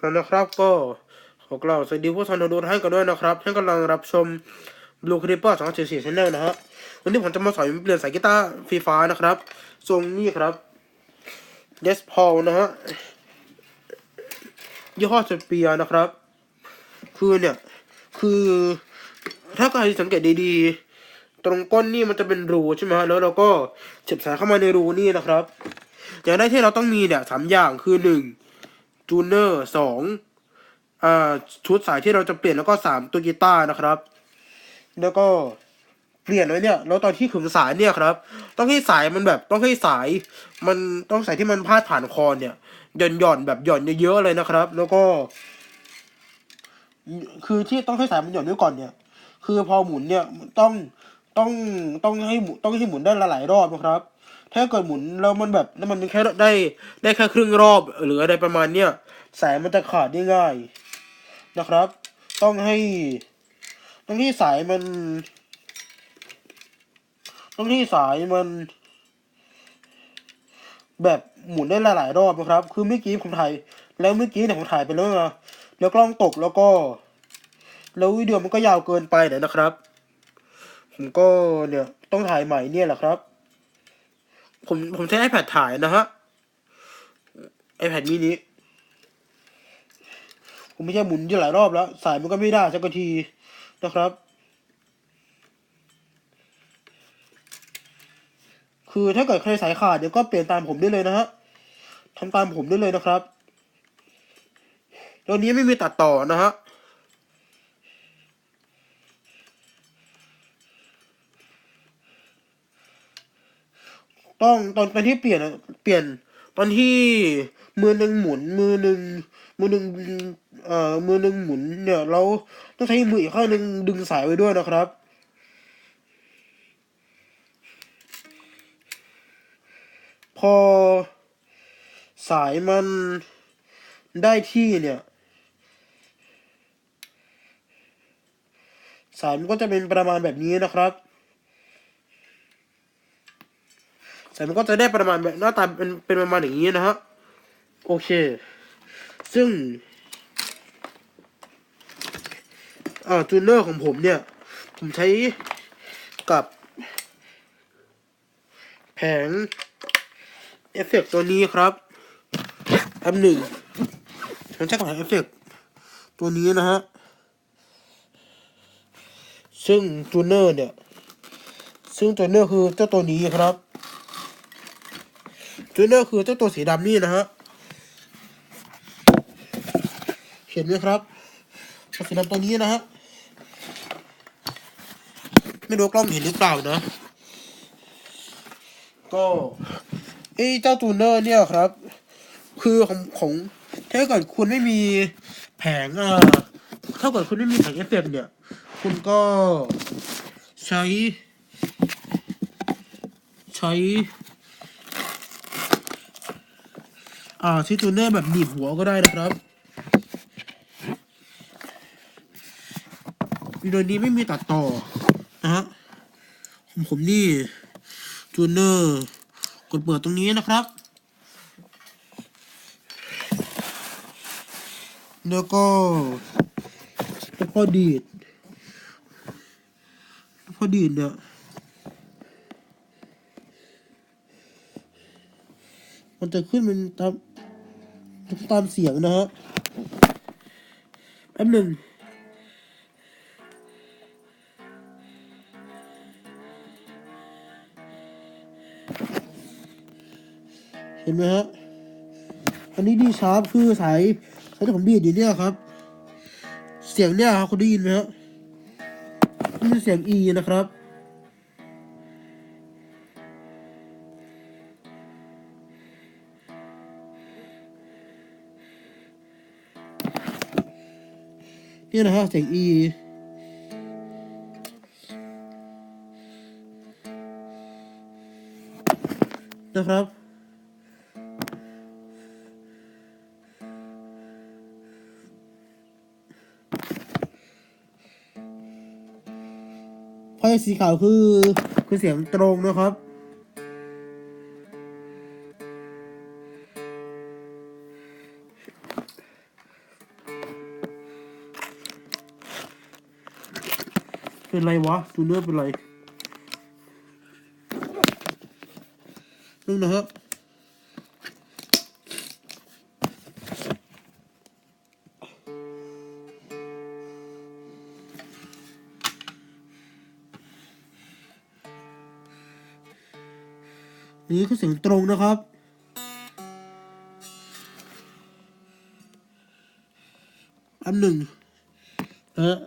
แล้วนะครับ ก็ขอกล่าวสวัสดีผู้ชมทุกท่านกันด้วยนะครับท่านกำลังรับชม Blue Clipper 244 Channel นะฮะวันนี้ผมจะมาสอนเปลี่ยนสายกีตาร์ไฟฟ้านะครับ ทรงนี้ครับ Yes Paul นะฮะยี่ห้อสเปียนะครับ คือเนี่ย คือถ้าใครสังเกตดีๆ ตรงก้นนี่มันจะเป็นรูใช่ไหมฮะแล้วเราก็เสียบสายเข้ามาในรูนี่นะครับ อย่างแรกที่เราต้องมีเนี่ยสามอย่างคือหนึ่ง จูเนอร์สองอ่าชุดสายที่เราจะเปลี่ยนแล้วก็สามตัวกีตาร์นะครับ แล้วก็เปลี่ยนไว้เนี่ย แล้วตอนที่ขึงสายเนี่ยครับ ต้องให้สายมันแบบต้องให้สาย มันต้องสายที่มันพาดผ่านคอเนี่ยหย่อนหย่อนแบบหย่อนเยอะๆเลยนะครับ แล้วก็ คือที่ต้องให้สายมันหย่อนไว้ก่อนเนี่ย คือพอหมุนเนี่ยต้องต้องต้องให้หมุนต้องให้หมุนได้หลายๆรอบนะครับ ถ้าเกิดหมุนแล้วมันแบบแล้วมันแค่ได้ได้แค่ครึ่งรอบหรืออะไรประมาณเนี้ยสายมันจะขาดได้ง่ายนะครับ ต้องให้ต้องให้สายมัน ต้องให้สายมัน แบบหมุนได้หลายๆรอบนะครับ คือเมื่อกี้ผมถ่ายแล้วเมื่อกี้เนี่ยผมถ่ายไปแล้วนะแล้วกล้องตกแล้วก็ แล้ววิดีโอมันก็ยาวเกินไปเดี๋ยนะครับ ผมก็เนี่ยต้องถ่ายใหม่เนี่ยแหละครับ ผมผมใช้ iPad ถ่ายนะฮะ iPad mini ผมไม่ใช่หมุนอยู่หลายรอบแล้ว สายมันก็ไม่ได้สักทีนะครับ คือถ้าเกิดใครสายขาดเดี๋ยวก็เปลี่ยนตามผมได้เลยนะฮะทำตามผมได้เลยนะครับตัวนี้ไม่มีตัดต่อนะฮะ ต้องตอนตอนที่เปลี่ยนอะเปลี่ยนตอนที่มือหนึ่งหมุนมือหนึ่งมือหนึ่งเอ่อมือหนึ่งหมุนเนี่ยเราต้องใช้มืออีกข้างหนึ่งดึงสายไว้ด้วยนะครับ พอสายมันได้ที่เนี่ย สายมันก็จะเป็นประมาณแบบนี้นะครับ สายมันก็จะได้ประมาณแบบหน้าตาเป็นเป็นประมาณอย่างนี้นะฮะ โอเค ซึ่งอ่าจูเนอร์ของผมเนี่ย ผมใช้กับ แผงเอฟเฟกต์ตัวนี้ครับแป๊บหนึ่งผมใช้กับแผงเอฟเฟกต์ตัวนี้นะฮะ ซึ่งจูเนอร์เนี่ย ซึ่งจูเนอร์คือเจ้าตัวนี้ครับ จูเนอร์คือเจ้าตัวสีดำนี่นะฮะ เห็นไหมครับตัวสีดำตัวนี้นะฮะ ไม่รู้กล้องเห็นหรือเปล่านะ ก็ไอ้เจ้าจูเนอร์เนี่ยครับ คือของของถ้าเกิดคุณไม่มีแผงอ่าถ้าเกิดคุณไม่มีแผงเอฟเฟเนี่ย คุณก็ใช้ ใช้ อ่าใช้จูเนอร์แบบหนีบหัวก็ได้นะครับวิดีโอนี้ไม่มีตัดต่อนะฮะผมนี่จูเนอร์กดเปิดตรงนี้นะครับ แล้วก็แล้วพอดีดพอดีดเนี่ยมันจะขึ้นเป็นตาม ตามเสียงนะฮะแป๊บหนึ่งเห็นไหมฮะ อันนี้ดีชาร์ปคือสายสายที่ผมดีดอยู่เนี่ยครับ เสียงเนี่ยครับคุณได้ยินไหมฮะนี่คือเสียง E นะครับ นี่นะฮะเสียง E นะครับไฟสีขาวคือคือเสียงตรงนะครับ เป็นไรวะจูเนอร์เป็นไรนึงนะฮะนี่คือเสียงตรงนะครับอันหนึ่งนะ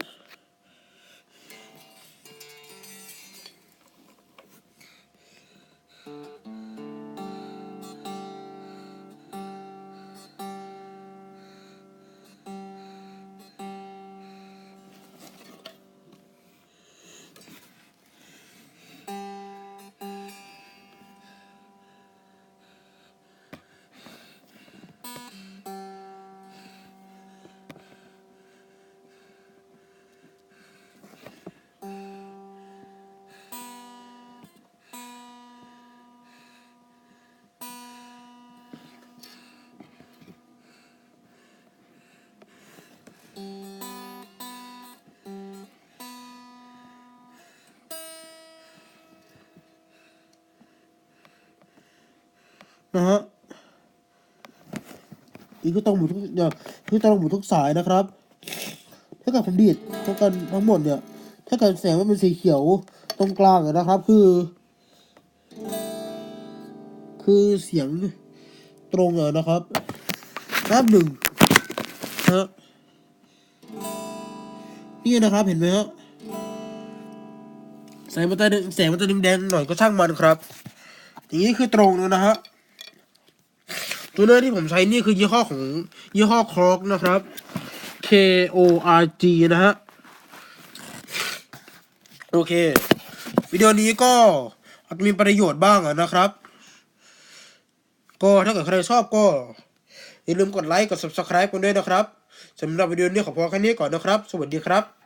นะฮะอีกก็ต้องหมดทุกอย่างคือต้องหมดทุกสายนะครับ ถ้าเกิดผมดีดเท่ากันทั้งหมดเนี่ย ถ้าเกิดแสงมันเป็นสีเขียวตรงกลางนะครับ คือ คือเสียงตรงอะนะครับนับหนึ่งฮะนี่นะครับเห็นไหมฮะแสงมันจะแสงมันจะแดงๆหน่อยก็ช่างมันครับอย่างนี้คือตรงแล้วนะฮะ ตัวเลือกที่ผมใช้นี่คือยี่ห้อของยี่ห้อครอกนะครับ K O R G นะฮะ โอเค วิดีโอนี้ก็อาจมีประโยชน์บ้างนะครับ ก็ถ้าเกิดใครชอบก็ อย่าลืมกดไลค์ กด subscribe กันด้วยนะครับสำหรับวิดีโอนี้ขอพอแค่นี้ก่อนนะครับ สวัสดีครับ